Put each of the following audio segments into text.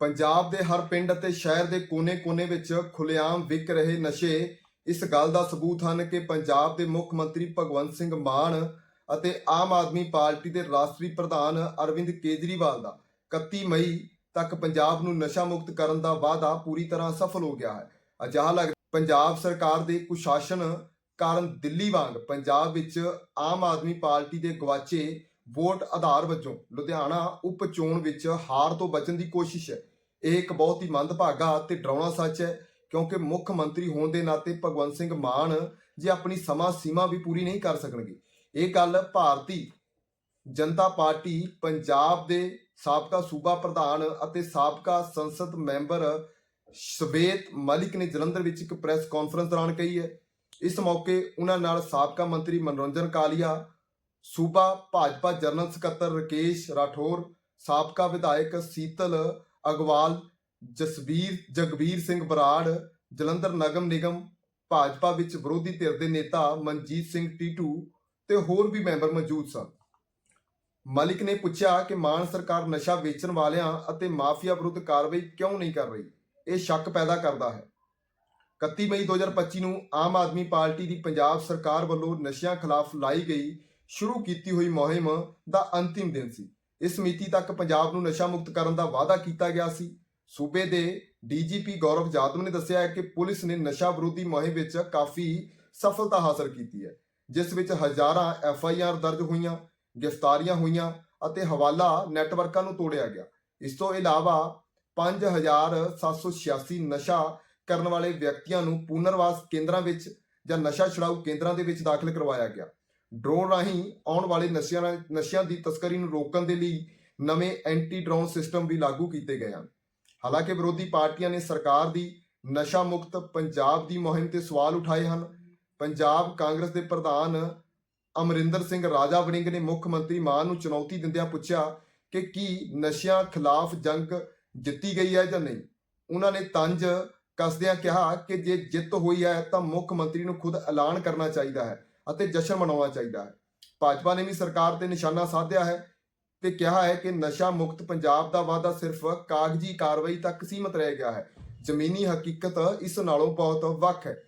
ਪੰਜਾਬ ਦੇ ਹਰ ਪਿੰਡ ਅਤੇ ਸ਼ਹਿਰ ਦੇ ਕੋਨੇ-ਕੋਨੇ ਵਿੱਚ ਖੁੱਲੇਆਮ ਵਿਕ ਰਹੇ ਨਸ਼ੇ ਇਸ ਗੱਲ ਦਾ ਸਬੂਤ ਹਨ ਕਿ ਪੰਜਾਬ ਦੇ ਮੁੱਖ ਮੰਤਰੀ ਭਗਵੰਤ ਸਿੰਘ ਮਾਨ ਅਤੇ ਆਮ ਆਦਮੀ ਪਾਰਟੀ ਦੇ ਰਾਸ਼ਟਰੀ ਪ੍ਰਧਾਨ ਅਰਵਿੰਦ ਕੇਜਰੀਵਾਲ ਦਾ 31 ਮਈ ਤੱਕ ਪੰਜਾਬ ਨੂੰ ਨਸ਼ਾ ਮੁਕਤ ਕਰਨ ਦਾ ਵਾਅਦਾ ਪੂਰੀ ਤਰ੍ਹਾਂ ਸਫਲ ਹੋ ਗਿਆ ਹੈ। ਅਜਿਹਾ ਲੱਗ ਪੰਜਾਬ ਸਰਕਾਰ ਦੇ ਕੁਸ਼ਾਸਨ ਕਾਰਨ ਦਿੱਲੀ ਵਾਂਗ ਪੰਜਾਬ ਵਿੱਚ ਆਮ ਆਦਮੀ ਪਾਰਟੀ ਦੇ ਗਵਾਚੇ ਵੋਟ ਆਧਾਰ ਵਜੋਂ ਲੁਧਿਆਣਾ ਉਪ ਚੋਣ ਵਿੱਚ ਹਾਰ ਤੋਂ ਬਚਣ ਦੀ ਕੋਸ਼ਿਸ਼ ਹੈ। ਇਹ ਇੱਕ ਬਹੁਤ ਹੀ ਮੰਦਭਾਗਾ ਤੇ ਡਰਾਉਣਾ ਸੱਚ ਹੈ, ਕਿਉਂਕਿ ਮੁੱਖ ਮੰਤਰੀ ਹੋਣ ਦੇ ਨਾਤੇ ਭਗਵੰਤ ਸਿੰਘ ਮਾਨ ਜੇ ਆਪਣੀ ਸਮਾਂ ਸੀਮਾ ਵੀ ਪੂਰੀ ਨਹੀਂ ਕਰ ਸਕਣਗੇ। ਇਹ ਗੱਲ ਭਾਰਤੀ ਜਨਤਾ ਪਾਰਟੀ ਪੰਜਾਬ ਦੇ ਸਾਬਕਾ ਸੂਬਾ ਪ੍ਰਧਾਨ ਅਤੇ ਸਾਬਕਾ ਸੰਸਦ ਮੈਂਬਰ ਸ਼ਵੇਤ ਮਲਿਕ ਨੇ ਜਲੰਧਰ ਵਿੱਚ ਇੱਕ ਪ੍ਰੈਸ ਕਾਨਫਰੰਸ ਦੌਰਾਨ ਕਹੀ ਹੈ। ਇਸ ਮੌਕੇ ਉਹਨਾਂ ਨਾਲ ਸਾਬਕਾ ਮੰਤਰੀ ਮਨੋਰੰਜਨ ਕਾਲੀਆ ਸੂਬਾ ਭਾਜਪਾ ਜਨਰਲ ਸਕੱਤਰ ਰਕੇਸ਼ ਰਾਠੌਰ, ਸਾਬਕਾ ਵਿਧਾਇਕ ਸੀਤਲ ਅਗਵਾਲ ਜਸਬੀਰ ਜਗਬੀਰ ਸਿੰਘ ਬਰਾੜ, ਜਲੰਧਰ ਨਗਮ ਨਿਗਮ, ਭਾਜਪਾ ਵਿੱਚ ਵਿਰੋਧੀ ਧਿਰ ਦੇ ਨੇਤਾ ਮਨਜੀਤ ਸਿੰਘ ਟੀਟੂ ਤੇ ਹੋਰ ਵੀ ਮੈਂਬਰ ਮੌਜੂਦ ਸਨ। ਮਲਿਕ ਨੇ ਪੁੱਛਿਆ ਕਿ ਮਾਨ ਸਰਕਾਰ ਨਸ਼ਾ ਵੇਚਣ ਵਾਲਿਆਂ ਅਤੇ ਮਾਫੀਆ ਵਿਰੁੱਧ ਕਾਰਵਾਈ ਕਿਉਂ ਨਹੀਂ ਕਰ ਰਹੀ? ਇਹ ਸ਼ੱਕ ਪੈਦਾ ਕਰਦਾ ਹੈ। 31 ਮਈ 2025 ਨੂੰ ਆਮ ਆਦਮੀ ਪਾਰਟੀ ਦੀ ਪੰਜਾਬ ਸਰਕਾਰ ਵੱਲੋਂ ਨਸ਼ਿਆਂ ਖਿਲਾਫ ਲਾਈ ਗਈ ਸ਼ੁਰੂ ਕੀਤੀ ਹੋਈ ਮੁਹਿੰਮ ਦਾ ਅੰਤਿਮ ਦਿਨ ਸੀ। ਇਸ ਮਿਤੀ ਤੱਕ ਪੰਜਾਬ ਨੂੰ ਨਸ਼ਾ ਮੁਕਤ ਕਰਨ ਦਾ ਵਾਅਦਾ ਕੀਤਾ ਗਿਆ ਸੀ। ਸੂਬੇ ਦੇ ਡੀਜੀਪੀ ਗੌਰਵ ਜਾਦਵ ਨੇ ਦੱਸਿਆ ਹੈ ਕਿ ਪੁਲਿਸ ਨੇ ਨਸ਼ਾ ਵਿਰੋਧੀ ਮੁਹਿੰਮ ਵਿੱਚ ਕਾਫੀ ਸਫਲਤਾ ਹਾਸਲ ਕੀਤੀ ਹੈ, ਜਿਸ ਵਿੱਚ ਹਜ਼ਾਰਾਂ ਐਫ ਆਈ ਆਰ ਦਰਜ ਹੋਈਆਂ, ਗ੍ਰਿਫਤਾਰੀਆਂ ਹੋਈਆਂ ਅਤੇ ਹਵਾਲਾ ਨੈਟਵਰਕਾਂ ਨੂੰ ਤੋੜਿਆ ਗਿਆ। ਇਸ ਤੋਂ ਇਲਾਵਾ 5786 ਨਸ਼ਾ ਕਰਨ ਵਾਲੇ ਵਿਅਕਤੀਆਂ ਨੂੰ ਪੁਨਰਵਾਸ ਕੇਂਦਰਾਂ ਵਿੱਚ ਜਾਂ ਨਸ਼ਾ ਛੁਡਾਊ ਕੇਂਦਰਾਂ ਦੇ ਵਿੱਚ ਦਾਖਲ ਕਰਵਾਇਆ ਗਿਆ। ਡਰੋਨ ਰਾਹੀਂ ਆਉਣ ਵਾਲੇ ਨਸ਼ਿਆਂ ਨਾਲ- ਨਸ਼ਿਆਂ ਦੀ ਤਸਕਰੀ ਨੂੰ ਰੋਕਣ ਦੇ ਲਈ ਨਵੇਂ ਐਂਟੀ ਡਰੋਨ ਸਿਸਟਮ ਵੀ ਲਾਗੂ ਕੀਤੇ ਗਏ ਹਨ। ਹਾਲਾਂਕਿ ਵਿਰੋਧੀ ਪਾਰਟੀਆਂ ਨੇ ਸਰਕਾਰ ਦੀ ਨਸ਼ਾ ਮੁਕਤ ਪੰਜਾਬ ਦੀ ਮੁਹਿੰਮ ਤੇ ਸਵਾਲ ਉਠਾਏ ਹਨ। ਪੰਜਾਬ ਕਾਂਗਰਸ ਦੇ ਪ੍ਰਧਾਨ ਅਮਰਿੰਦਰ ਸਿੰਘ ਰਾਜਾ ਵੜਿੰਗ ਨੇ ਮੁੱਖ ਮੰਤਰੀ ਮਾਨ ਨੂੰ ਚੁਣੌਤੀ ਦਿੰਦਿਆਂ ਪੁੱਛਿਆ ਕਿ ਕੀ ਨਸ਼ਿਆਂ ਖਿਲਾਫ ਜੰਗ ਜਿੱਤੀ ਗਈ ਹੈ ਜਾਂ ਨਹੀਂ। ਉਹਨਾਂ ਨੇ ਤੰਜ ਕੱਸਦਿਆਂ ਕਿਹਾ ਕਿ ਜੇ ਜਿੱਤ ਹੋਈ ਹੈ ਤਾਂ ਮੁੱਖ ਮੰਤਰੀ ਨੂੰ ਖੁਦ ਐਲਾਨ ਕਰਨਾ ਚਾਹੀਦਾ ਹੈ। ਅਤੇ ਜਸ਼ਨ ਮਨਾਉਣਾ ਚਾਹੀਦਾ ਹੈ। ਭਾਜਪਾ ਨੇ ਵੀ ਸਰਕਾਰ ਤੇ ਨਿਸ਼ਾਨਾ ਸਾਧਿਆ ਹੈ ਤੇ ਕਿਹਾ ਹੈ ਕਿ ਨਸ਼ਾ ਮੁਕਤ ਪੰਜਾਬ ਦਾ ਵਾਅਦਾ ਸਿਰਫ ਕਾਗਜ਼ੀ ਕਾਰਵਾਈ ਤੱਕ ਸੀਮਤ ਰਹਿ ਗਿਆ ਹੈ। ਜ਼ਮੀਨੀ ਹਕੀਕਤ ਇਸ ਨਾਲੋਂ ਬਹੁਤ ਵੱਖ ਹੈ।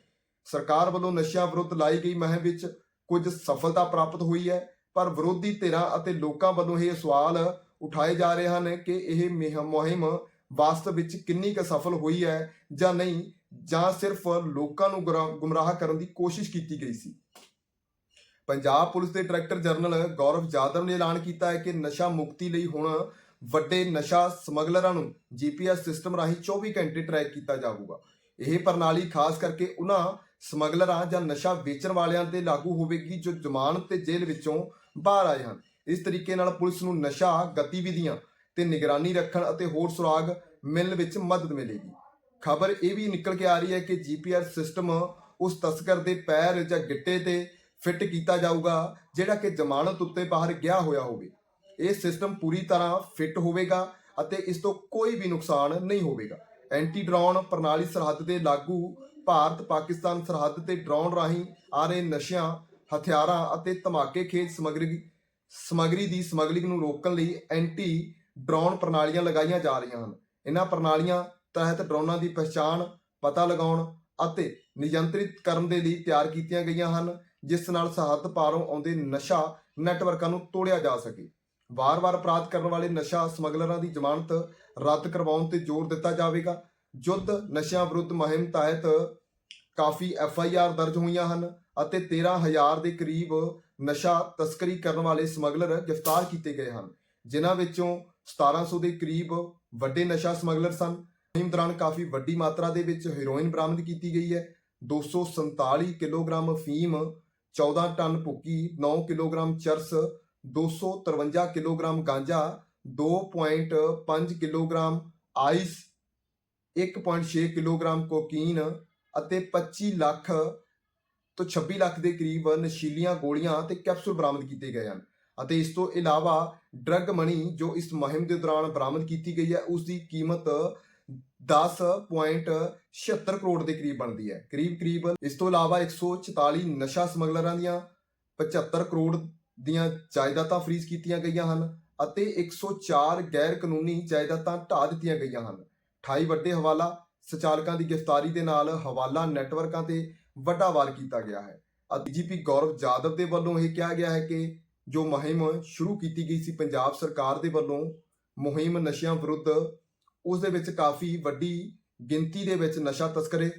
ਸਰਕਾਰ ਵੱਲੋਂ ਨਸ਼ਿਆਂ ਵਿਰੁੱਧ ਲਾਈ ਗਈ ਮੁਹਿੰਮ ਵਿੱਚ ਕੁਝ ਸਫਲਤਾ ਪ੍ਰਾਪਤ ਹੋਈ ਹੈ, ਪਰ ਵਿਰੋਧੀ ਧਿਰਾਂ ਅਤੇ ਲੋਕਾਂ ਵੱਲੋਂ ਇਹ ਸਵਾਲ ਉਠਾਏ ਜਾ ਰਹੇ ਹਨ ਕਿ ਇਹ ਮਿਹ- ਮੁਹਿੰਮ ਵਾਸਤਵ ਵਿੱਚ ਕਿੰਨੀ ਕੁ ਸਫਲ ਹੋਈ ਹੈ ਜਾਂ ਨਹੀਂ, ਜਾਂ ਸਿਰਫ ਲੋਕਾਂ ਨੂੰ ਗੁਰਾ- ਗੁੰਮਰਾਹ ਕਰਨ ਦੀ ਕੋਸ਼ਿਸ਼ ਕੀਤੀ ਗਈ ਸੀ। ਪੰਜਾਬ ਪੁਲਿਸ ਦੇ ਡਾਇਰੈਕਟਰ ਜਨਰਲ ਗੌਰਵ ਜਾਦਵ ਨੇ ਐਲਾਨ ਕੀਤਾ ਹੈ ਕਿ ਨਸ਼ਾ ਮੁਕਤੀ ਲਈ ਹੁਣ ਵੱਡੇ ਨਸ਼ਾ ਸਮਗਲਰਾਂ ਨੂੰ ਜੀਪੀਐਸ ਸਿਸਟਮ ਰਾਹੀਂ 24 ਘੰਟੇ ਟਰੈਕ ਕੀਤਾ ਜਾਊਗਾ। ਇਹ ਪ੍ਰਣਾਲੀ ਖਾਸ ਕਰਕੇ ਉਹਨਾਂ ਸਮਗਲਰਾਂ ਜਾਂ ਨਸ਼ਾ ਵੇਚਣ ਵਾਲਿਆਂ ਤੇ ਲਾਗੂ ਹੋਵੇਗੀ ਜੋ ਜ਼ਮਾਨਤ ਤੇ ਜੇਲ੍ਹ ਵਿੱਚੋਂ ਬਾਹਰ ਆਏ ਹਨ। ਇਸ ਤਰੀਕੇ ਨਾਲ ਪੁਲਿਸ ਨੂੰ ਨਸ਼ਾ, ਗਤੀਵਿਧੀਆਂ ਤੇ ਨਿਗਰਾਨੀ ਰੱਖਣ ਅਤੇ ਹੋਰ ਸੁਰਾਗ ਮਿਲਣ ਵਿੱਚ ਮਦਦ ਮਿਲੇਗੀ। ਖਬਰ ਇਹ ਵੀ ਨਿਕਲ ਕੇ ਆ ਰਹੀ ਹੈ ਕਿ ਜੀਪੀਆਰ ਸਿਸਟਮ ਉਸ ਤਸਕਰ ਦੇ ਪੈਰ ਜਾਂ ਗਿੱਟੇ ਤੇ ਫਿੱਟ ਕੀਤਾ ਜਾਊਗਾ, ਜਿਹੜਾ ਕਿ ਜ਼ਮਾਨਤ ਉੱਤੇ ਬਾਹਰ ਗਿਆ ਹੋਇਆ ਹੋਵੇ। ਇਹ ਸਿਸਟਮ ਪੂਰੀ ਤਰ੍ਹਾਂ ਫਿੱਟ ਹੋਵੇਗਾ ਅਤੇ ਇਸ ਤੋਂ ਕੋਈ ਵੀ ਨੁਕਸਾਨ ਨਹੀਂ ਹੋਵੇਗਾ। ਐਂਟੀ ਡਰੋਨ ਪ੍ਰਣਾਲੀ ਸਰਹੱਦ ਦੇ ਲਾਗੂ, ਭਾਰਤ ਪਾਕਿਸਤਾਨ ਸਰਹੱਦ ਤੇ ਡਰੋਨ ਰਾਹੀਂ ਆ ਰਹੇ ਨਸ਼ਿਆਂ, ਹਥਿਆਰਾਂ ਅਤੇ ਧਮਾਕੇ ਖੇਤ ਸਮੱਗਰੀ ਸਮੱਗਰੀ ਦੀ ਸਮਗਲਿੰਗ ਨੂੰ ਰੋਕਣ ਲਈ ਐਂਟੀ ਡਰੋਨ ਪ੍ਰਣਾਲੀਆਂ ਲਗਾਈਆਂ ਜਾ ਰਹੀਆਂ ਹਨ। ਇਹਨਾਂ ਪ੍ਰਣਾਲੀਆਂ ਤਹਿਤ ਡਰੋਨਾਂ ਦੀ ਪਛਾਣ ਪਤਾ ਲਗਾਉਣ ਅਤੇ ਨਿਯੰਤਰਿਤ ਕਰਨ ਦੇ ਲਈ ਤਿਆਰ ਕੀਤੀਆਂ ਗਈਆਂ ਹਨ। ਜਿਸ ਨਾਲ ਸਰਹੱਦ ਪਾਰੋਂ ਆਉਂਦੇ ਨਸ਼ਾ ਨੈਟਵਰਕਾਂ ਨੂੰ ਤੋੜਿਆ ਜਾ ਸਕੇ। ਵਾਰ-ਵਾਰ ਅਪਰਾਧ ਕਰਨ ਵਾਲੇ ਨਸ਼ਾ ਸਮਗਲਰਾਂ ਦੀ ਜ਼ਮਾਨਤ ਰੱਦ ਕਰਵਾਉਣ ਤੇ ਜ਼ੋਰ ਦਿੱਤਾ ਜਾਵੇਗਾ। ਜੁੱਧ ਨਸ਼ਿਆਂ ਵਿਰੁੱਧ ਮੁਹਿੰਮ ਤਹਿਤ ਕਾਫੀ ਐਫ ਆਈ ਆਰ ਦਰਜ ਹੋਈਆਂ ਹਨ ਅਤੇ 13000 ਦੇ ਕਰੀਬ ਨਸ਼ਾ ਤਸਕਰੀ ਕਰਨ ਵਾਲੇ ਸਮਗਲਰ ਗ੍ਰਿਫਤਾਰ ਕੀਤੇ ਗਏ ਹਨ, ਜਿਨ੍ਹਾਂ ਵਿੱਚੋਂ 1700 ਦੇ ਕਰੀਬ ਵੱਡੇ ਨਸ਼ਾ ਸਮਗਲਰ ਸਨ। ਮੁਹਿੰਮ ਦੌਰਾਨ ਕਾਫੀ ਵੱਡੀ ਮਾਤਰਾ ਦੇ ਵਿੱਚ ਹੈਰੋਇਨ ਬਰਾਮਦ ਕੀਤੀ ਗਈ ਹੈ। 247 ਕਿਲੋਗ੍ਰਾਮ ਫੀਮ 14 ਟਨ ਭੁੱਕੀ 9 ਕਿਲੋਗ੍ਰਾਮ ਚਰਸ 253 ਕਿਲੋਗ੍ਰਾਮ ਗਾਂਜਾ 2.5 ਕਿਲੋਗ੍ਰਾਮ ਆਈਸ 1.6 ਕਿਲੋਗ੍ਰਾਮ ਕੋਕੀਨ ਅਤੇ 25 ਲੱਖ ਤੋਂ 26 ਲੱਖ ਦੇ ਕਰੀਬ ਨਸ਼ੀਲੀਆਂ ਗੋਲੀਆਂ ਤੇ ਕੈਪਸੂਲ ਬਰਾਮਦ ਕੀਤੇ ਗਏ ਹਨ। ਅਤੇ ਇਸ ਤੋਂ ਇਲਾਵਾ ਡਰੱਗ ਮਨੀ ਜੋ ਇਸ ਮੁਹਿੰਮ ਦੇ ਦੌਰਾਨ ਬਰਾਮਦ ਕੀਤੀ ਗਈ ਹੈ, ਉਸ ਦੀ ਕੀਮਤ 10.76 ਕਰੋੜ ਦੇ ਕਰੀਬ ਬਣਦੀ ਹੈ। ਕਰੀਬ ਕਰੀਬ ਇਸ ਤੋਂ ਇਲਾਵਾ 144 ਨਸ਼ਾ ਸਮਗਲਰਾਂ ਦੀਆਂ 75 ਕਰੋੜ ਦੀਆਂ ਜਾਇਦਾਦਾਂ ਫਰੀਜ਼ ਕੀਤੀਆਂ ਗਈਆਂ ਹਨ ਅਤੇ 104 ਗੈਰ ਕਾਨੂੰਨੀ ਜਾਇਦਾਦਾਂ ਢਾਹ ਦਿੱਤੀਆਂ ਗਈਆਂ ਹਨ। 28 ਵੱਡੇ ਹਵਾਲਾ ਸੰਚਾਲਕਾਂ ਦੀ ਗ੍ਰਿਫਤਾਰੀ ਦੇ ਨਾਲ ਹਵਾਲਾ ਨੈਟਵਰਕਾਂ ਤੇ ਵੱਡਾ ਵਾਰ ਕੀਤਾ ਗਿਆ ਹੈ। ਡੀਜੀਪੀ ਗੌਰਵ ਜਾਦਵ ਦੇ ਵੱਲੋਂ ਇਹ ਕਿਹਾ ਗਿਆ ਹੈ ਕਿ ਜੋ ਮੁਹਿੰਮ ਸ਼ੁਰੂ ਕੀਤੀ ਗਈ ਸੀ, ਪੰਜਾਬ ਸਰਕਾਰ ਦੇ ਵੱਲੋਂ ਮੁਹਿੰਮ ਨਸ਼ਿਆਂ ਵਿਰੁੱਧ ਉਸ ਦੇ ਵਿੱਚ ਕਾਫੀ ਵੱਡੀ ਗਿਣਤੀ ਦੇ ਵਿੱਚ ਨਸ਼ਾ ਤਸਕਰੇ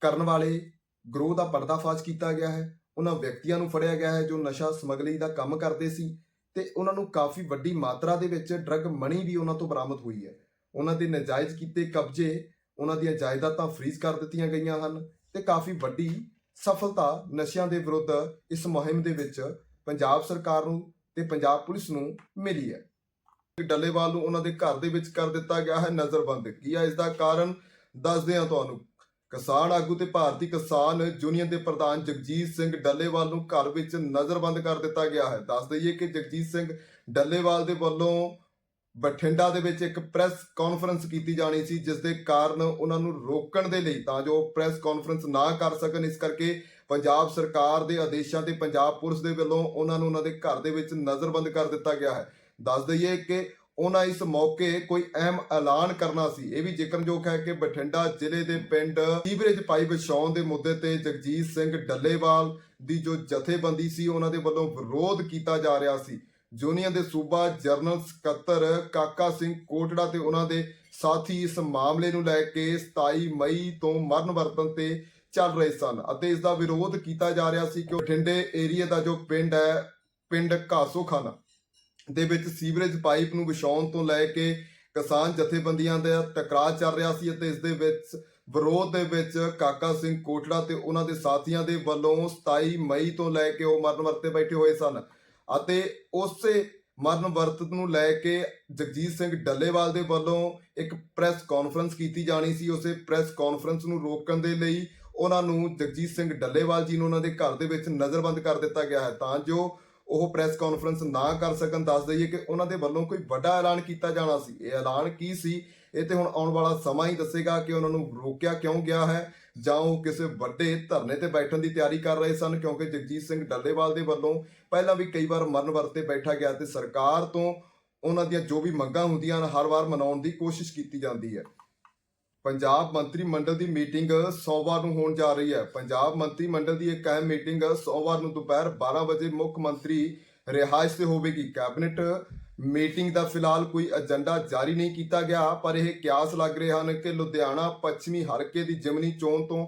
ਕਰਨ ਵਾਲੇ ਗਰੋਹ ਦਾ ਪਰਦਾਫਾਸ਼ ਕੀਤਾ ਗਿਆ ਹੈ। ਉਹਨਾਂ ਵਿਅਕਤੀਆਂ ਨੂੰ ਫੜਿਆ ਗਿਆ ਹੈ ਜੋ ਨਸ਼ਾ ਸਮਗਲਿੰਗ ਦਾ ਕੰਮ ਕਰਦੇ ਸੀ ਤੇ ਉਹਨਾਂ ਨੂੰ ਕਾਫੀ ਵੱਡੀ ਮਾਤਰਾ ਦੇ ਵਿੱਚ ਡਰੱਗ ਮਣੀ ਵੀ ਉਹਨਾਂ ਤੋਂ ਬਰਾਮਦ ਹੋਈ ਹੈ। ਉਹਨਾਂ ਦੇ ਨਜਾਇਜ਼ ਕੀਤੇ ਕਬਜ਼ੇ ਉਹਨਾਂ ਦੀਆਂ ਜਾਇਦਾਦਾਂ ਫ੍ਰੀਜ਼ ਕਰ ਦਿੱਤੀਆਂ ਗਈਆਂ ਹਨ ਤੇ ਕਾਫੀ ਵੱਡੀ ਸਫਲਤਾ ਨਸ਼ਿਆਂ ਦੇ ਵਿਰੁੱਧ ਇਸ ਮੁਹਿੰਮ ਦੇ ਵਿੱਚ ਪੰਜਾਬ ਸਰਕਾਰ ਨੂੰ ਤੇ ਪੰਜਾਬ ਪੁਲਿਸ ਨੂੰ ਮਿਲੀ ਹੈ। ਡੱਲੇਵਾਲ ਨੂੰ ਉਹਨਾਂ ਦੇ ਘਰ ਦੇ ਵਿੱਚ ਕਰ ਦਿੱਤਾ ਗਿਆ ਹੈ ਨਜ਼ਰਬੰਦ। ਕੀ ਹੈ ਇਸ ਦਾ ਕਾਰਨ? ਦੱਸਦੇ ਹਾਂ ਤੁਹਾਨੂੰ। ਕਿਸਾਨ ਆਗੂ ਤੇ ਭਾਰਤੀ ਕਿਸਾਨ ਯੂਨੀਅਨ ਦੇ ਪ੍ਰਧਾਨ ਜਗਜੀਤ ਸਿੰਘ ਡੱਲੇਵਾਲ ਨੂੰ ਘਰ ਵਿੱਚ ਨਜ਼ਰਬੰਦ ਕਰ ਦਿੱਤਾ ਗਿਆ ਹੈ। ਦੱਸ ਦਈਏ ਕਿ ਜਗਜੀਤ ਸਿੰਘ ਡੱਲੇਵਾਲ ਦੇ ਵੱਲੋਂ ਬਠਿੰਡਾ ਦੇ ਵਿੱਚ ਇੱਕ ਪ੍ਰੈਸ ਕਾਨਫਰੰਸ ਕੀਤੀ ਜਾਣੀ ਸੀ, ਜਿਸ ਦੇ ਕਾਰਨ ਉਹਨਾਂ ਨੂੰ ਰੋਕਣ ਦੇ ਲਈ ਤਾਂ ਜੋ ਪ੍ਰੈਸ ਕਾਨਫਰੰਸ ਨਾ ਕਰ ਸਕਣ। ਇਸ ਕਰਕੇ ਪੰਜਾਬ ਸਰਕਾਰ ਦੇ ਆਦੇਸ਼ਾਂ ਤੇ ਪੰਜਾਬ ਪੁਲਿਸ ਦੇ ਵੱਲੋਂ ਉਹਨਾਂ ਨੂੰ ਉਹਨਾਂ ਦੇ ਘਰ ਦੇ ਵਿੱਚ ਨਜ਼ਰਬੰਦ ਕਰ ਦਿੱਤਾ ਗਿਆ ਹੈ। ਦੱਸ ਦਈਏ ਕਿ ਉਹਨਾਂ ਇਸ ਮੌਕੇ ਕੋਈ ਅਹਿਮ ਐਲਾਨ ਕਰਨਾ ਸੀ। ਇਹ ਵੀ ਜ਼ਿਕਰਯੋਗ ਹੈ ਕਿ ਬਠਿੰਡਾ ਜ਼ਿਲ੍ਹੇ ਦੇ ਪਿੰਡ ਸੀਵਰੇਜ ਪਾਈਪ ਵਿਛਾਉਣ ਦੇ ਮੁੱਦੇ ਤੇ ਜਗਜੀਤ ਸਿੰਘ ਡੱਲੇਵਾਲ ਦੀ ਜੋ ਜਥੇਬੰਦੀ ਸੀ, ਉਹਨਾਂ ਦੇ ਵੱਲੋਂ ਵਿਰੋਧ ਕੀਤਾ ਜਾ ਰਿਹਾ ਸੀ। ਯੂਨੀਅਨ ਦੇ ਸੂਬਾ ਜਰਨਲ ਸਕੱਤਰ ਕਾਕਾ ਸਿੰਘ ਕੋਟੜਾ ਤੇ ਉਹਨਾਂ ਦੇ ਸਾਥੀ ਇਸ ਮਾਮਲੇ ਨੂੰ ਲੈ ਕੇ 27 ਮਈ ਤੋਂ ਮਰਨ ਵਰਤਨ ਤੇ ਚੱਲ ਰਹੇ ਸਨ ਅਤੇ ਇਸ ਦਾ ਵਿਰੋਧ ਕੀਤਾ ਜਾ ਰਿਹਾ ਸੀ ਕਿ ਬਠਿੰਡੇ ਏਰੀਆ ਦਾ ਜੋ ਪਿੰਡ ਹੈ, ਪਿੰਡ ਘਾਸੋਖਾਨਾ। ਦੇ ਵਿੱਚ ਸੀਵਰੇਜ ਪਾਈਪ ਨੂੰ ਵਿਛਾਉਣ ਤੋਂ ਲੈ ਕੇ ਕਿਸਾਨ ਜਥੇਬੰਦੀਆਂ ਦਾ ਟਕਰਾਅ ਚੱਲ ਰਿਹਾ ਸੀ ਅਤੇ ਇਸ ਦੇ ਵਿੱਚ ਵਿਰੋਧ ਦੇ ਵਿੱਚ ਕਾਕਾ ਸਿੰਘ ਕੋਟੜਾ ਤੇ ਉਹਨਾਂ ਦੇ ਸਾਥੀਆਂ ਦੇ ਵੱਲੋਂ 27 ਮਈ ਤੋਂ ਲੈ ਕੇ ਉਹ ਮਰਨ ਵਰਤੇ ਬੈਠੇ ਹੋਏ ਸਨ। ਅਤੇ ਉਸੇ ਮਰਨ ਵਰਤ ਨੂੰ ਲੈ ਕੇ ਜਗਜੀਤ ਸਿੰਘ ਡੱਲੇਵਾਲ ਦੇ ਵੱਲੋਂ ਇੱਕ ਪ੍ਰੈਸ ਕਾਨਫਰੰਸ ਕੀਤੀ ਜਾਣੀ ਸੀ। ਉਸੇ ਪ੍ਰੈਸ ਕਾਨਫਰੰਸ ਨੂੰ ਰੋਕਣ ਦੇ ਲਈ ਉਹਨਾਂ ਨੂੰ ਜਗਜੀਤ ਸਿੰਘ ਡੱਲੇਵਾਲ ਜੀ ਨੂੰ ਉਹਨਾਂ ਦੇ ਘਰ ਦੇ ਵਿੱਚ ਨਜ਼ਰਬੰਦ ਕਰ ਦਿੱਤਾ ਗਿਆ ਹੈ। ਤਾਂ ਜੋ ਉਹ ਪ੍ਰੈਸ ਕਾਨਫਰੰਸ ਨਾ ਕਰ ਸਕਣ, ਦੱਸ ਦਈਏ ਕਿ ਉਹਨਾਂ ਦੇ ਵੱਲੋਂ ਕੋਈ ਵੱਡਾ ਐਲਾਨ ਕੀਤਾ ਜਾਣਾ ਸੀ। ਇਹ ਐਲਾਨ ਕੀ ਸੀ? ਇਹ ਤੇ ਹੁਣ ਆਉਣ ਵਾਲਾ ਸਮਾਂ ਹੀ ਦੱਸੇਗਾ ਕਿ ਉਹਨਾਂ ਨੂੰ ਰੋਕਿਆ ਕਿਉਂ ਗਿਆ ਹੈ, ਜਾਂ ਉਹ ਕਿਸੇ ਵੱਡੇ ਧਰਨੇ ਤੇ ਬੈਠਣ ਦੀ ਤਿਆਰੀ ਕਰ ਰਹੇ ਸਨ, ਕਿਉਂਕਿ ਜਗਜੀਤ ਸਿੰਘ ਡੱਲੇਵਾਲ ਦੇ ਵੱਲੋਂ ਪਹਿਲਾਂ ਵੀ ਕਈ ਵਾਰ ਮਰਨ ਵਰਤੇ ਬੈਠਾ ਗਿਆ ਤੇ ਸਰਕਾਰ ਤੋਂ ਉਹਨਾਂ ਦੀਆਂ ਜੋ ਵੀ ਮੰਗਾਂ ਹੁੰਦੀਆਂ ਹਨ, ਹਰ ਵਾਰ ਮਨਾਉਣ ਦੀ ਕੋਸ਼ਿਸ਼ ਕੀਤੀ ਜਾਂਦੀ ਹੈ। ਪੰਜਾਬ ਮੰਤਰੀ ਮੰਡਲ ਦੀ ਮੀਟਿੰਗ ਸੋਮਵਾਰ ਨੂੰ ਹੋਣ ਜਾ ਰਹੀ ਹੈ। ਪੰਜਾਬ ਮੰਤਰੀ ਮੰਡਲ ਦੀ ਇੱਕ ਅਹਿਮ ਮੀਟਿੰਗ ਸੋਮਵਾਰ ਨੂੰ ਦੁਪਹਿਰ 12 ਵਜੇ ਮੁੱਖ ਮੰਤਰੀ ਰਿਹਾਇਸ਼ ਤੇ ਹੋਵੇਗੀ। ਕੈਬਨਿਟ ਮੀਟਿੰਗ ਦਾ ਫਿਲਹਾਲ ਕੋਈ ਏਜੰਡਾ ਜਾਰੀ ਨਹੀਂ ਕੀਤਾ ਗਿਆ, ਪਰ ਇਹ ਕਿਆਸ ਲੱਗ ਰਹੇ ਹਨ ਕਿ ਲੁਧਿਆਣਾ ਪੱਛਮੀ ਹਲਕੇ ਦੀ ਜਿਮਨੀ ਚੋਣ ਤੋਂ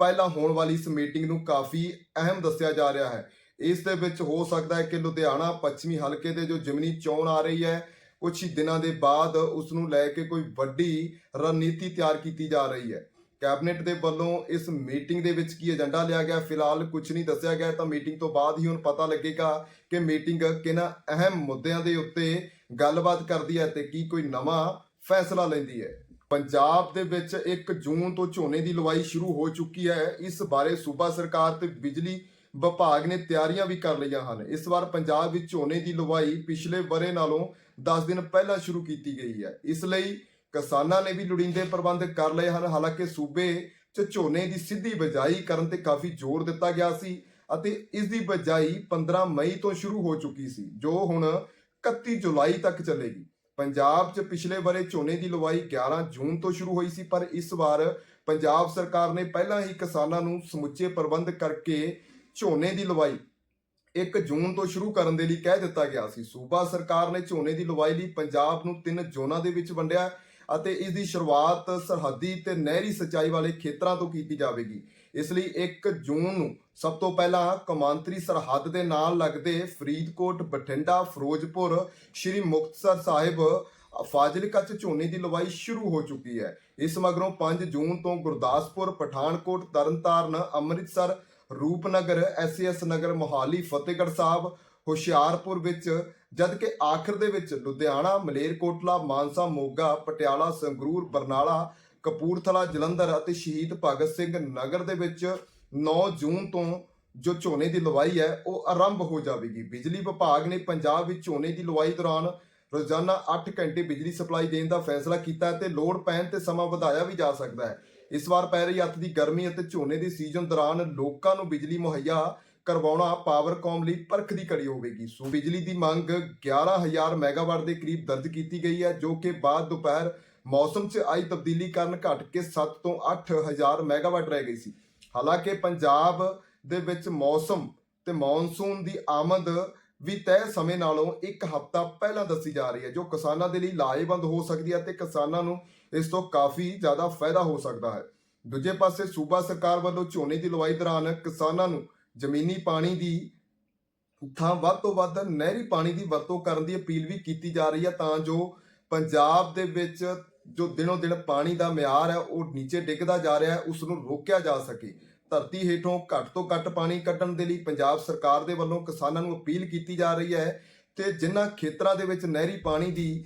ਪਹਿਲਾਂ ਹੋਣ ਵਾਲੀ ਇਸ ਮੀਟਿੰਗ ਨੂੰ ਕਾਫੀ ਅਹਿਮ ਦੱਸਿਆ ਜਾ ਰਿਹਾ ਹੈ। ਇਸ ਦੇ ਵਿੱਚ ਹੋ ਸਕਦਾ ਹੈ ਕਿ ਲੁਧਿਆਣਾ ਪੱਛਮੀ ਹਲਕੇ ਦੇ ਜੋ ਜਿਮਨੀ ਚੋਣ ਆ ਰਹੀ ਹੈ ਕੁਝ ਹੀ ਦਿਨਾਂ ਦੇ ਬਾਅਦ ਉਸ ਨੂੰ ਲੈ ਕੇ ਕੋਈ ਵੱਡੀ ਰਣਨੀਤੀ ਤਿਆਰ ਕੀਤੀ ਜਾ ਰਹੀ ਹੈ। ਕੈਬਨਿਟ ਦੇ ਵੱਲੋਂ ਇਸ ਮੀਟਿੰਗ ਦੇ ਵਿੱਚ ਕੀ ਏਜੰਡਾ ਲਿਆ ਗਿਆ, ਫਿਲਹਾਲ ਕੁਝ ਨਹੀਂ ਦੱਸਿਆ ਗਿਆ। ਤਾਂ ਮੀਟਿੰਗ ਤੋਂ ਬਾਅਦ ਹੀ ਹੁਣ ਪਤਾ ਲੱਗੇਗਾ ਕਿ ਮੀਟਿੰਗ ਕਿਹਨਾਂ ਅਹਿਮ ਮੁੱਦਿਆਂ ਦੇ ਉੱਤੇ ਗੱਲਬਾਤ ਕਰਦੀ ਹੈ ਤੇ ਕੀ ਕੋਈ ਨਵਾਂ ਫੈਸਲਾ ਲੈਂਦੀ ਹੈ। ਪੰਜਾਬ ਦੇ ਵਿੱਚ 1 ਜੂਨ ਤੋਂ ਝੋਨੇ ਦੀ ਲਵਾਈ ਸ਼ੁਰੂ ਹੋ ਚੁੱਕੀ ਹੈ। ਇਸ ਬਾਰੇ ਸੂਬਾ ਸਰਕਾਰ ਤੇ ਬਿਜਲੀ ਵਿਭਾਗ ਨੇ ਤਿਆਰੀਆਂ ਵੀ ਕਰ ਲਈਆਂ ਹਨ। ਇਸ ਵਾਰ ਪੰਜਾਬ ਵਿੱਚ ਝੋਨੇ ਦੀ ਲਵਾਈ ਪਿਛਲੇ ਬਰੇ ਨਾਲੋਂ 10 ਦਿਨ ਪਹਿਲਾਂ ਸ਼ੁਰੂ ਕੀਤੀ ਗਈ ਹੈ। ਇਸ ਲਈ ਕਿਸਾਨਾਂ ਨੇ ਵੀ ਲੋੜੀਂਦੇ ਪ੍ਰਬੰਧ ਕਰ ਲਏ ਹਨ। ਹਾਲਾਂਕਿ ਸੂਬੇ 'ਚ ਝੋਨੇ ਦੀ ਸਿੱਧੀ ਬਜਾਈ ਕਰਨ ਤੇ ਕਾਫੀ ਜ਼ੋਰ ਦਿੱਤਾ ਗਿਆ ਸੀ ਅਤੇ ਇਸ ਦੀ ਬਜਾਈ 15 ਮਈ ਤੋਂ ਸ਼ੁਰੂ ਹੋ ਚੁੱਕੀ ਸੀ, ਜੋ ਹੁਣ 31 ਜੁਲਾਈ ਤੱਕ ਚੱਲੇਗੀ। ਪੰਜਾਬ 'ਚ ਪਿਛਲੇ ਬਾਰੇ ਝੋਨੇ ਦੀ ਲਵਾਈ 11 ਜੂਨ ਤੋਂ ਸ਼ੁਰੂ ਹੋਈ ਸੀ, ਪਰ ਇਸ ਵਾਰ ਪੰਜਾਬ ਸਰਕਾਰ ਨੇ ਪਹਿਲਾਂ ਹੀ ਕਿਸਾਨਾਂ ਨੂੰ ਸਮੁੱਚੇ ਪ੍ਰਬੰਧ ਕਰਕੇ ਝੋਨੇ ਦੀ ਲਵਾਈ 1 ਜੂਨ ਤੋਂ ਸ਼ੁਰੂ ਕਰਨ ਦੇ ਲਈ ਕਹਿ ਦਿੱਤਾ ਗਿਆ ਸੀ। ਸੂਬਾ ਸਰਕਾਰ ਨੇ ਝੋਨੇ ਦੀ ਲਵਾਈ ਲਈ ਪੰਜਾਬ ਨੂੰ ਤਿੰਨ ਜ਼ੋਨਾਂ ਦੇ ਵਿੱਚ ਵੰਡਿਆ ਅਤੇ ਇਸ ਦੀ ਸ਼ੁਰੂਆਤ ਸਰਹੱਦੀ ਤੇ ਨਹਿਰੀ ਸਿੰਚਾਈ ਵਾਲੇ ਖੇਤਰਾਂ ਤੋਂ ਕੀਤੀ ਜਾਵੇਗੀ। ਇਸ ਲਈ 1 ਜੂਨ ਨੂੰ ਸਭ ਤੋਂ ਪਹਿਲਾਂ ਕੌਮਾਂਤਰੀ ਸਰਹੱਦ ਦੇ ਨਾਲ ਲੱਗਦੇ ਫਰੀਦਕੋਟ, ਬਠਿੰਡਾ, ਫਿਰੋਜ਼ਪੁਰ, ਸ਼੍ਰੀ ਮੁਕਤਸਰ ਸਾਹਿਬ, ਫਾਜ਼ਿਲਕਾ ਚ ਝੋਨੇ ਦੀ ਲਵਾਈ ਸ਼ੁਰੂ ਹੋ ਚੁੱਕੀ ਹੈ। ਇਸ ਮਗਰੋਂ 5 ਜੂਨ ਤੋਂ ਗੁਰਦਾਸਪੁਰ, ਪਠਾਨਕੋਟ, ਤਰਨਤਾਰਨ, ਅੰਮ੍ਰਿਤਸਰ ਰੂਪਨਗਰ ਐਸਐਸ ਨਗਰ ਮੋਹਾਲੀ ਫਤਿਹਗੜ੍ਹ ਸਾਹਿਬ, ਹੁਸ਼ਿਆਰਪੁਰ ਵਿੱਚ ਜਦ ਕਿ ਆਖਰ ਦੇ ਵਿੱਚ ਲੁਧਿਆਣਾ, ਮਲੇਰਕੋਟਲਾ, ਮਾਨਸਾ, ਮੋਗਾ, ਪਟਿਆਲਾ, ਸੰਗਰੂਰ, ਬਰਨਾਲਾ, ਕਪੂਰਥਲਾ, ਜਲੰਧਰ ਅਤੇ ਸ਼ਹੀਦ ਭਗਤ ਸਿੰਘ ਨਗਰ ਦੇ ਵਿੱਚ 9 ਜੂਨ ਤੋਂ ਜੋ ਝੋਨੇ ਦੀ ਲਵਾਈ ਹੈ, ਉਹ ਆਰੰਭ ਹੋ ਜਾਵੇਗੀ। ਬਿਜਲੀ ਵਿਭਾਗ ਨੇ ਪੰਜਾਬ ਵਿੱਚ ਝੋਨੇ ਦੀ ਲਵਾਈ ਦੌਰਾਨ ਰੋਜ਼ਾਨਾ 8 ਘੰਟੇ ਬਿਜਲੀ ਸਪਲਾਈ ਦੇਣ ਦਾ ਫੈਸਲਾ ਕੀਤਾ ਹੈ ਤੇ ਲੋਡ ਪੈਣ ਤੇ ਸਮਾਂ ਵਧਾਇਆ ਵੀ ਜਾ ਸਕਦਾ ਹੈ। ਇਸ ਵਾਰ ਪੈ ਰਹੀ ਅੱਤ ਦੀ ਗਰਮੀ ਅਤੇ ਝੋਨੇ ਦੀ ਸੀਜ਼ਨ ਦੌਰਾਨ ਲੋਕਾਂ ਨੂੰ ਬਿਜਲੀ ਮੁਹੱਈਆ ਕਰਵਾਉਣਾ ਪਾਵਰਕਾਮ ਲਈ ਪਰਖ ਦੀ ਘੜੀ ਹੋਵੇਗੀ। ਸੋ ਬਿਜਲੀ ਦੀ ਮੰਗ 11000 ਮੈਗਾਵਾਟ ਦੇ ਕਰੀਬ ਦਰਜ ਕੀਤੀ ਗਈ ਹੈ, ਜੋ ਕਿ ਬਾਅਦ ਦੁਪਹਿਰ ਮੌਸਮ 'ਚ ਆਈ ਤਬਦੀਲੀ ਕਾਰਨ ਘਟ ਕੇ 7 ਤੋਂ 8000 ਮੈਗਾਵਾਟ ਰਹਿ ਗਈ ਸੀ। ਹਾਲਾਂਕਿ ਪੰਜਾਬ ਦੇ ਵਿੱਚ ਮੌਸਮ ਤੇ ਮੌਨਸੂਨ ਦੀ ਆਮਦ ਵੀ ਤੈਅ ਸਮੇਂ ਨਾਲੋਂ ਇੱਕ ਹਫ਼ਤਾ ਪਹਿਲਾਂ ਦੱਸੀ ਜਾ ਰਹੀ ਹੈ, ਜੋ ਕਿਸਾਨਾਂ ਦੇ ਲਈ ਲਾਹੇਵੰਦ ਹੋ ਸਕਦੀ ਹੈ ਤੇ ਕਿਸਾਨਾਂ ਨੂੰ ਇਸ ਤੋਂ ਕਾਫੀ ਜ਼ਿਆਦਾ ਫਾਇਦਾ ਹੋ ਸਕਦਾ ਹੈ। ਦੂਜੇ ਪਾਸੇ ਸੂਬਾ ਸਰਕਾਰ ਵੱਲੋਂ ਝੋਨੇ ਦੀ ਲਵਾਈ ਦੌਰਾਨ ਕਿਸਾਨਾਂ ਨੂੰ ਜ਼ਮੀਨੀ ਪਾਣੀ ਦੀ ਥਾਂ ਵੱਧ ਤੋਂ ਵੱਧ ਨਹਿਰੀ ਪਾਣੀ ਦੀ ਵਰਤੋਂ ਕਰਨ ਦੀ ਅਪੀਲ ਵੀ ਕੀਤੀ ਜਾ ਰਹੀ ਹੈ ਤਾਂ ਜੋ ਪੰਜਾਬ ਦੇ ਵਿੱਚ ਜੋ ਦਿਨੋ ਦਿਨ ਪਾਣੀ ਦਾ ਮਿਆਰ ਹੈ, ਉਹ ਨੀਚੇ ਡਿੱਗਦਾ ਜਾ ਰਿਹਾ ਹੈ ਉਸ ਨੂੰ ਰੋਕਿਆ ਜਾ ਸਕੇ। ਧਰਤੀ ਹੇਠੋਂ ਘੱਟ ਤੋਂ ਘੱਟ ਪਾਣੀ ਕੱਢਣ ਦੇ ਲਈ ਪੰਜਾਬ ਸਰਕਾਰ ਦੇ ਵੱਲੋਂ ਕਿਸਾਨਾਂ ਨੂੰ ਅਪੀਲ ਕੀਤੀ ਜਾ ਰਹੀ ਹੈ ਤੇ ਜਿਨ੍ਹਾਂ ਖੇਤਰਾਂ ਦੇ ਵਿੱਚ ਨਹਿਰੀ ਪਾਣੀ ਦੀ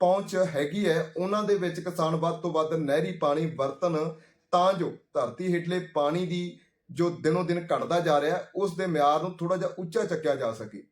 ਪਹੁੰਚ ਹੈਗੀ ਹੈ, ਉਹਨਾਂ ਦੇ ਵਿੱਚ ਕਿਸਾਨ ਵੱਧ ਤੋਂ ਵੱਧ ਨਹਿਰੀ ਪਾਣੀ ਵਰਤਣ, ਤਾਂ ਜੋ ਧਰਤੀ ਹੇਠਲੇ ਪਾਣੀ ਦੀ ਜੋ ਦਿਨੋ ਦਿਨ ਘਟਦਾ ਜਾ ਰਿਹਾ, ਉਸ ਦੇ ਮਿਆਰ ਨੂੰ ਥੋੜਾ ਜਿਹਾ ਉੱਚਾ ਚੱਕਿਆ ਜਾ ਸਕੇ।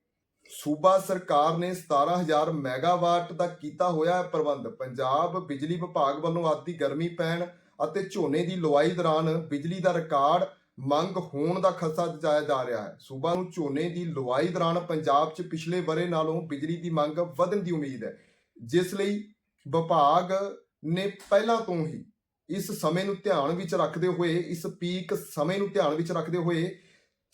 ਸੂਬਾ ਸਰਕਾਰ ਨੇ 17000 ਮੈਗਾਵਾਟ ਦਾ ਕੀਤਾ ਹੋਇਆ ਹੈ ਪ੍ਰਬੰਧ। ਪੰਜਾਬ ਬਿਜਲੀ ਵਿਭਾਗ ਵੱਲੋਂ ਆਦੀ ਗਰਮੀ ਪੈਣ ਅਤੇ ਝੋਨੇ ਦੀ ਲਵਾਈ ਦੌਰਾਨ ਬਿਜਲੀ ਦਾ ਰਿਕਾਰਡ ਮੰਗ ਹੋਣ ਦਾ ਖਸਾ ਜਤਾਇਆ ਜਾ ਰਿਹਾ ਹੈ। ਸੂਬਾ ਨੂੰ ਝੋਨੇ ਦੀ ਲਵਾਈ ਦੌਰਾਨ ਪੰਜਾਬ 'ਚ ਪਿਛਲੇ ਬਰੇ ਨਾਲੋਂ ਬਿਜਲੀ ਦੀ ਮੰਗ ਵਧਣ ਦੀ ਉਮੀਦ ਹੈ। ਜਿਸ ਲਈ ਵਿਭਾਗ ਨੇ ਪਹਿਲਾਂ ਤੋਂ ਹੀ ਇਸ ਸਮੇਂ ਨੂੰ ਧਿਆਨ ਵਿੱਚ ਰੱਖਦੇ ਹੋਏ, ਇਸ ਪੀਕ ਸਮੇਂ ਨੂੰ ਧਿਆਨ ਵਿੱਚ ਰੱਖਦੇ ਹੋਏ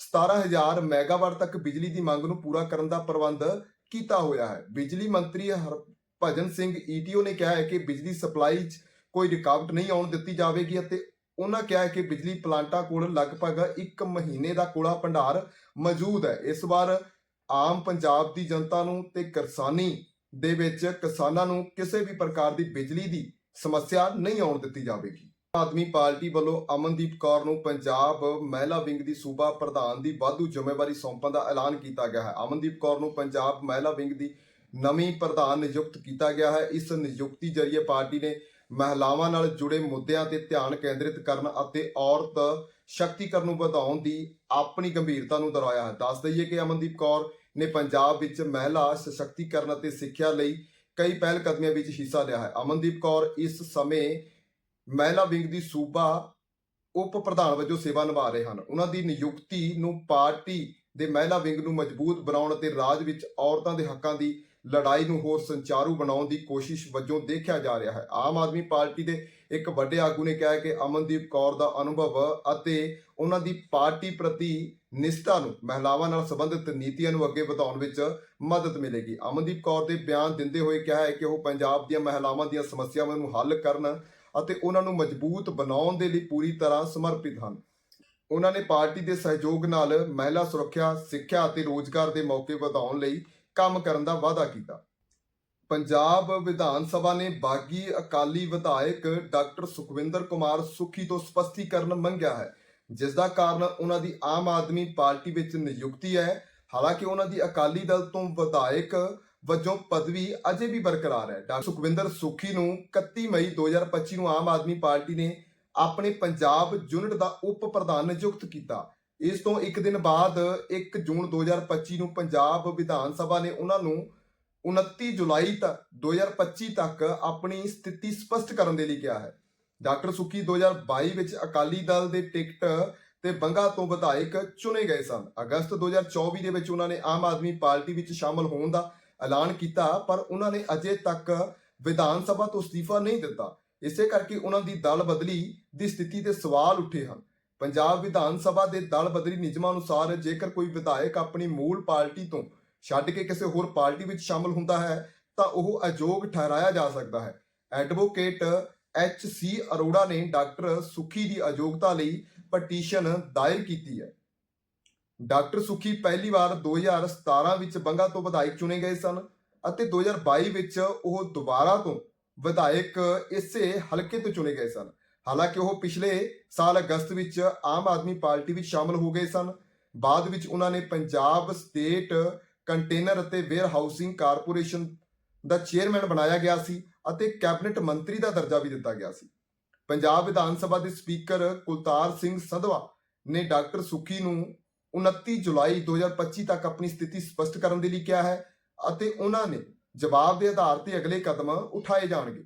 17000 ਮੈਗਾਵਾਟ ਤੱਕ ਬਿਜਲੀ ਦੀ ਮੰਗ ਨੂੰ ਪੂਰਾ ਕਰਨ ਦਾ ਪ੍ਰਬੰਧ ਕੀਤਾ ਹੋਇਆ ਹੈ। ਬਿਜਲੀ ਮੰਤਰੀ ਹਰਭਜਨ ਸਿੰਘ ਈਟੀਓ ਨੇ ਕਿਹਾ ਹੈ ਕਿ ਬਿਜਲੀ ਸਪਲਾਈ 'ਚ ਕੋਈ ਰੁਕਾਵਟ ਨਹੀਂ ਆਉਣ ਦਿੱਤੀ ਜਾਵੇਗੀ ਅਤੇ ਉਹਨਾਂ ਕਿਹਾ ਹੈ ਕਿ ਬਿਜਲੀ ਪਲਾਂਟਾਂ ਕੋਲ ਲਗਭਗ 1 ਮਹੀਨੇ ਦਾ ਕੋਲਾ ਭੰਡਾਰ ਮੌਜੂਦ ਹੈ। ਇਸ ਵਾਰ ਆਮ ਪੰਜਾਬ ਦੀ ਜਨਤਾ ਨੂੰ ਤੇ ਕਿਸਾਨੀ ਦੇ ਵਿੱਚ ਕਿਸਾਨਾਂ ਨੂੰ ਕਿਸੇ ਵੀ ਪ੍ਰਕਾਰ ਦੀ ਬਿਜਲੀ ਦੀ ਸਮੱਸਿਆ ਨਹੀਂ ਆਉਣ ਦਿੱਤੀ ਜਾਵੇਗੀ। ਆਮ ਆਦਮੀ ਪਾਰਟੀ ਵੱਲੋਂ ਅਮਨਦੀਪ ਕੌਰ ਨੂੰ ਪੰਜਾਬ ਮਹਿਲਾ ਵਿੰਗ ਦੀ ਸੂਬਾ ਪ੍ਰਧਾਨ ਦੀ ਵਾਧੂ ਜ਼ਿੰਮੇਵਾਰੀ ਸੌਂਪਣ ਦਾ ਐਲਾਨ ਕੀਤਾ ਗਿਆ ਹੈ। ਅਮਨਦੀਪ ਕੌਰ ਨੂੰ ਪੰਜਾਬ ਮਹਿਲਾ ਵਿੰਗ ਦੀ ਨਵੀਂ ਪ੍ਰਧਾਨ ਨਿਯੁਕਤ ਕੀਤਾ ਗਿਆ ਹੈ। ਇਸ ਨਿਯੁਕਤੀ ਜ਼ਰੀਏ ਪਾਰਟੀ ਨੇ ਮਹਿਲਾਵਾਂ ਨਾਲ ਜੁੜੇ ਮੁੱਦਿਆਂ ਤੇ ਧਿਆਨ ਕੇਂਦਰਿਤ ਕਰਨ ਅਤੇ ਔਰਤ ਸ਼ਕਤੀਕਰਨ ਨੂੰ ਵਧਾਉਣ ਦੀ ਆਪਣੀ ਗੰਭੀਰਤਾ ਨੂੰ ਦੁਹਰਾਇਆ ਹੈ। ਦੱਸ ਦਈਏ ਕਿ ਅਮਨਦੀਪ ਕੌਰ ਨੇ ਪੰਜਾਬ ਵਿੱਚ ਮਹਿਲਾ ਸਸ਼ਕਤੀਕਰਨ ਅਤੇ ਸਿੱਖਿਆ ਲਈ ਕਈ ਪਹਿਲ ਕਦਮੀਆਂ ਵਿੱਚ ਹਿੱਸਾ ਲਿਆ ਹੈ। ਅਮਨਦੀਪ ਕੌਰ ਇਸ ਸਮੇਂ ਮਹਿਲਾ ਵਿੰਗ ਦੀ ਸੂਬਾ ਉਪ ਪ੍ਰਧਾਨ ਵਜੋਂ ਸੇਵਾ ਨਿਭਾ ਰਹੇ ਹਨ। ਉਹਨਾਂ ਦੀ ਨਿਯੁਕਤੀ ਨੂੰ ਪਾਰਟੀ ਦੇ ਮਹਿਲਾ ਵਿੰਗ ਨੂੰ ਮਜ਼ਬੂਤ ਬਣਾਉਣ ਅਤੇ ਰਾਜ ਵਿੱਚ ਔਰਤਾਂ ਦੇ ਹੱਕਾਂ ਦੀ ਲੜਾਈ ਨੂੰ ਹੋਰ ਸੰਚਾਰੂ ਬਣਾਉਣ ਦੀ ਕੋਸ਼ਿਸ਼ ਵਜੋਂ ਦੇਖਿਆ ਜਾ ਰਿਹਾ ਹੈ। ਆਮ ਆਦਮੀ ਪਾਰਟੀ ਦੇ ਇੱਕ ਵੱਡੇ ਆਗੂ ਨੇ ਕਿਹਾ ਕਿ ਅਮਨਦੀਪ ਕੌਰ ਦਾ ਅਨੁਭਵ ਅਤੇ ਉਹਨਾਂ ਦੀ ਪਾਰਟੀ ਪ੍ਰਤੀ ਨਿਸ਼ਠਾ ਨੂੰ, ਮਹਿਲਾਵਾਂ ਨਾਲ ਸੰਬੰਧਿਤ ਨੀਤੀਆਂ ਨੂੰ ਅੱਗੇ ਵਧਾਉਣ ਵਿੱਚ ਮਦਦ ਮਿਲੇਗੀ। ਅਮਨਦੀਪ ਕੌਰ ਦੇ ਬਿਆਨ ਦਿੰਦੇ ਹੋਏ ਕਿਹਾ ਹੈ ਕਿ ਉਹ ਪੰਜਾਬ ਦੀਆਂ ਮਹਿਲਾਵਾਂ ਦੀਆਂ ਸਮੱਸਿਆਵਾਂ ਨੂੰ ਹੱਲ ਕਰਨ ਅਤੇ ਉਹਨਾਂ ਨੂੰ ਮਜ਼ਬੂਤ ਬਣਾਉਣ ਦੇ ਲਈ ਪੂਰੀ ਤਰ੍ਹਾਂ ਸਮਰਪਿਤ ਹਨ। ਉਹਨਾਂ ਨੇ ਪਾਰਟੀ ਦੇ ਸਹਿਯੋਗ ਨਾਲ ਮਹਿਲਾ ਸੁਰੱਖਿਆ, ਸਿੱਖਿਆ ਅਤੇ ਰੋਜ਼ਗਾਰ ਦੇ ਮੌਕੇ ਵਧਾਉਣ ਲਈ ਕੰਮ ਕਰਨ ਦਾ ਵਾਅਦਾ ਕੀਤਾ। ਪੰਜਾਬ ਵਿਧਾਨ ਸਭਾ ਨੇ ਬਾਗੀ ਅਕਾਲੀ ਵਿਧਾਇਕ ਡਾਕਟਰ ਸੁਖਵਿੰਦਰ ਕੁਮਾਰ ਸੁਖੀ ਤੋਂ ਸਪਸ਼ਟੀਕਰਨ ਮੰਗਿਆ ਹੈ, ਜਿਸ ਦਾ ਕਾਰਨ ਉਹਨਾਂ ਦੀ ਆਮ ਆਦਮੀ ਪਾਰਟੀ ਵਿੱਚ ਨਿਯੁਕਤੀ ਹੈ। ਹਾਲਾਂਕਿ ਉਹਨਾਂ ਦੀ ਅਕਾਲੀ ਦਲ ਤੋਂ ਵਿਧਾਇਕ ਵਜੋਂ ਪਦਵੀ ਅਜੇ ਵੀ ਬਰਕਰਾਰ ਹੈ। ਡਾਕਟਰ ਸੁਖਵਿੰਦਰ ਸੁਖੀ ਨੂੰ 31 ਮਈ 2025 ਨੂੰ ਆਮ ਆਦਮੀ ਪਾਰਟੀ ਨੇ ਆਪਣੇ ਪੰਜਾਬ ਯੂਨਿਟ ਦਾ ਉਪ ਪ੍ਰਧਾਨ ਨਿਯੁਕਤ ਕੀਤਾ। ਇਸ ਤੋਂ ਇੱਕ ਦਿਨ ਬਾਅਦ 1 ਜੂਨ 2025 ਨੂੰ ਪੰਜਾਬ ਵਿਧਾਨ ਸਭਾ ਨੇ ਉਹਨਾਂ ਨੂੰ 29 ਜੁਲਾਈ ਤੱਕ 2025 ਤੱਕ ਆਪਣੀ ਸਥਿਤੀ ਸਪਸ਼ਟ ਕਰਨ ਦੇ ਲਈ ਕਿਹਾ ਹੈ। ਡਾਕਟਰ ਸੁਖੀ 2022 ਵਿੱਚ ਅਕਾਲੀ ਦਲ ਦੇ ਟਿਕਟ ਤੇ ਬੰਗਾ ਤੋਂ ਵਿਧਾਇਕ ਚੁਣੇ ਗਏ ਸਨ। ਅਗਸਤ 2024 ਦੇ ਵਿੱਚ ਉਹਨਾਂ ਨੇ ਆਮ ਆਦਮੀ ਪਾਰਟੀ ਵਿੱਚ ਸ਼ਾਮਲ ਹੋਣ ਦਾ ਐਲਾਨ ਕੀਤਾ, ਪਰ ਉਹਨਾਂ ਨੇ ਅਜੇ ਤੱਕ ਵਿਧਾਨ ਸਭਾ ਤੋਂ ਅਸਤੀਫਾ ਨਹੀਂ ਦਿੱਤਾ। ਇਸੇ ਕਰਕੇ ਉਹਨਾਂ ਦੀ ਦਲ ਬਦਲੀ ਦੀ ਸਥਿਤੀ ਤੇ ਸਵਾਲ ਉੱਠੇ ਹਨ। ਪੰਜਾਬ ਵਿਧਾਨ ਸਭਾ ਦੇ ਦਲ ਬਦਲੀ ਨਿਯਮਾਂ ਅਨੁਸਾਰ ਜੇਕਰ ਕੋਈ ਵਿਧਾਇਕ ਆਪਣੀ ਮੂਲ ਪਾਰਟੀ ਤੋਂ ਛੱਡ ਕੇ ਕਿਸੇ ਹੋਰ ਪਾਰਟੀ ਵਿੱਚ ਸ਼ਾਮਲ ਹੁੰਦਾ ਹੈ, ਤਾਂ ਉਹ ਅਯੋਗ ਠਹਿਰਾਇਆ ਜਾ ਸਕਦਾ ਹੈ। ਐਡਵੋਕੇਟ ਐਚ ਸੀ ਅਰੋੜਾ ਨੇ ਡਾਕਟਰ ਸੁਖੀ ਦੀ ਅਯੋਗਤਾ ਲਈ ਪਟੀਸ਼ਨ ਦਾਇਰ ਕੀਤੀ ਹੈ। ਡਾਕਟਰ ਸੁਖੀ ਪਹਿਲੀ ਵਾਰ 2017 ਵਿੱਚ ਬੰਗਾ ਤੋਂ ਵਿਧਾਇਕ ਚੁਣੇ ਗਏ ਸਨ ਅਤੇ 2022 ਵਿੱਚ ਉਹ ਦੁਬਾਰਾ ਤੋਂ ਵਿਧਾਇਕ ਇਸੇ ਹਲਕੇ ਤੋਂ ਚੁਣੇ ਗਏ ਸਨ। ਹਾਲਾਂਕਿ ਉਹ ਪਿਛਲੇ ਸਾਲ ਅਗਸਤ ਵਿੱਚ ਆਮ ਆਦਮੀ ਪਾਰਟੀ ਵਿੱਚ ਸ਼ਾਮਲ ਹੋ ਗਏ ਸਨ। ਬਾਅਦ ਵਿੱਚ ਉਹਨਾਂ ਨੇ ਪੰਜਾਬ ਸਟੇਟ ਕੰਟੇਨਰ ਅਤੇ ਵੇਅਰ ਹਾਊਸਿੰਗ ਕਾਰਪੋਰੇਸ਼ਨ ਦਾ ਚੇਅਰਮੈਨ ਬਣਾਇਆ ਗਿਆ ਸੀ ਅਤੇ ਕੈਬਨਿਟ ਮੰਤਰੀ ਦਾ ਦਰਜਾ ਵੀ ਦਿੱਤਾ ਗਿਆ ਸੀ। ਪੰਜਾਬ ਵਿਧਾਨ ਸਭਾ ਦੇ ਸਪੀਕਰ ਕੁਲਤਾਰ ਸਿੰਘ ਸੰਧਵਾ ਨੇ ਡਾਕਟਰ ਸੁਖੀ ਨੂੰ 29 ਜੁਲਾਈ 2025 ਤੱਕ ਆਪਣੀ ਸਥਿਤੀ ਸਪਸ਼ਟ ਕਰਨ ਦੇ ਲਈ ਕਿਹਾ ਹੈ ਅਤੇ ਉਹਨਾਂ ਨੇ ਜਵਾਬ ਦੇ ਆਧਾਰ ਤੇ ਅਗਲੇ ਕਦਮ ਉਠਾਏ ਜਾਣਗੇ।